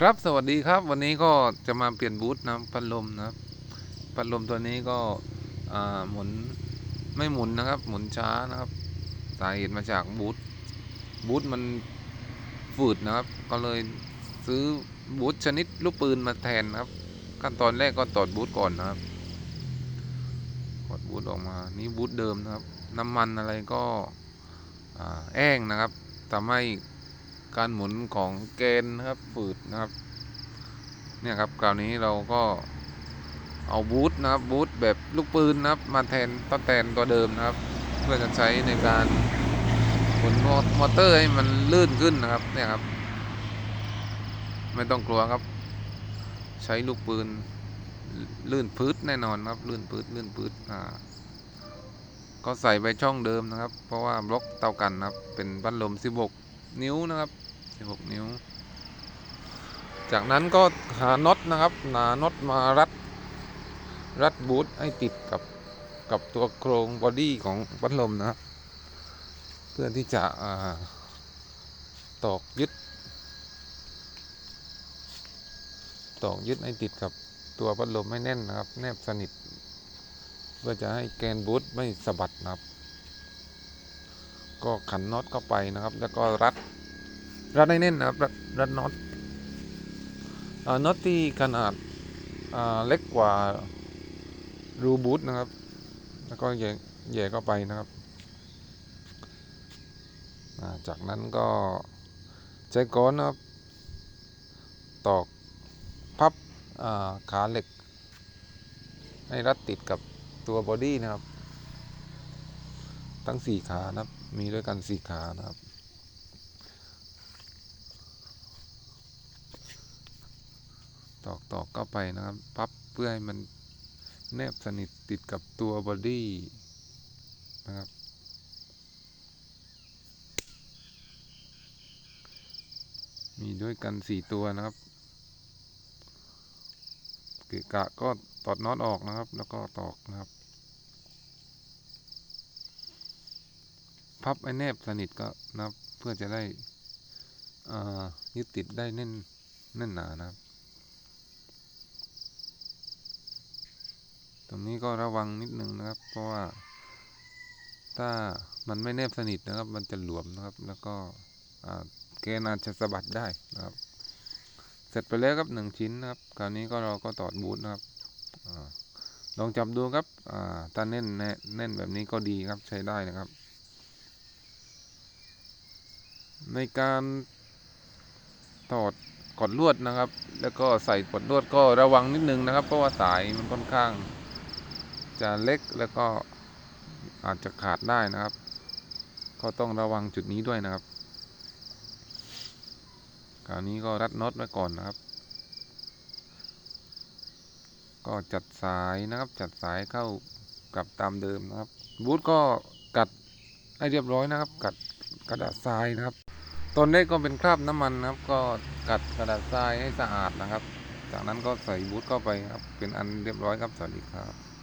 ครับสวัสดีครับ วันนี้ก็จะมาเปลี่ยนบูทนะพัดลมนะครับพัดลมตัวนี้ก็หมุนไม่หมุนนะครับ หมุนช้านะครับ สาเหตุมาจากบูทบูทมันฝืดนะครับ ก็เลยซื้อบูทชนิดลูกปืนมาแทนนะครับ ขั้นตอนแรกก็ตอดบูทก่อนนะครับถอดบูทออกมานี่บูทเดิมนะครับ น้ำมันอะไรก็แอ้งนะครับทำให้ การหมุนของเกณฑ์นะครับฝืดนะครับ เนี่ยครับคราวนี้เราก็เอาบูทนะครับบูทแบบลูกปืนนะครับ มาแทนต้นแทนตัวเดิมนะครับ เพื่อจะใช้ในการหมุนมอเตอร์ให้มันลื่นขึ้นนะครับ เนี่ยครับ ไม่ต้องกลัวครับ ใช้ลูกปืนลื่นพื้นแน่นอนครับ ลื่นพื้นลื่นพื้นอ่าก็ใส่ไปช่องเดิมนะครับ เพราะว่าบล็อกเตากันนะครับ เป็นพัดลม 16 นิ้วนะครับ 16 นิ้ว จากนั้นก็หาน็อตนะครับหาน็อตมารัด รัดบูทให้ติดกับกับตัวโครงบอดี้ของพัดลมนะครับ เพื่อที่จะตอกยึด ตอกยึดให้ติดกับตัวพัดลมให้แน่นนะครับ แนบสนิท เพื่อจะให้แกนบูทไม่สะบัดนะครับ ก็ขันน็อตเข้าไปนะครับ แล้วก็รัด รัดให้แน่นนะครับรัดรัดน็อตน็อตที่ขนาดเล็กกว่ารูบูทนะครับ แล้วก็แย่แย่เข้าไปนะครับ จากนั้นก็ใช้ก้อนนะครับตอกพับาขาเหล็ก ให้รัดติดกับตัวบอดี้นะครับ ทั้งสี่ขานะครับ มีด้วยกันสี่ขานะครับ ตอกตอกเข้าไปนะครับพับเพื่อให้มันแนบสนิทติดกับตัวบอดี้นะครับมีด้วยกันสี่ตัวนะครับเกะกะก็ตอดน็อตออกนะครับ แล้วก็ตอกนะครับ พับไอ้แนบสนิทก็นะครับเพื่อจะได้ยึดติดได้แน่นแน่นหนานะครับ ตรงนี้ก็ระวังนิดนึงนะครับ เพราะว่า ถ้ามันไม่แนบสนิทนะครับ มันจะหลวมนะครับ แล้วก็อ่าเกณฑ์อาจจะสะบัดได้นะครับ เสร็จไปแล้วครับหนึ่งชิ้นนะครับ คราวนี้ก็เราก็ตอดบูทนะครับอลองจับดูครับถ้าแน่นแน่แน่นแบบนี้ก็ดีครับใช้ได้นะครับ ในการถอดกดลวดนะครับ แล้วก็ใส่กดลวดก็ระวังนิดนึงนะครับ เพราะว่าสายมันค่อนข้าง จะเล็กแล้วก็อาจจะขาดได้นะครับ ก็ต้องระวังจุดนี้ด้วยนะครับคราวนี้ก็รัดน็อตไว้ก่อนนะครับ ก็จัดสายนะครับ จัดสายเข้ากับตามเดิมนะครับ บูทก็กัดให้เรียบร้อยนะครับ กัดกระดาษทรายนะครับ ตอนแรกก็เป็นคราบน้ำมันนะครับ ก็กัดกระดาษทรายให้สะอาดนะครับ จากนั้นก็ใส่บูทเข้าไปครับ เป็นอันเรียบร้อยครับ สวัสดีครับ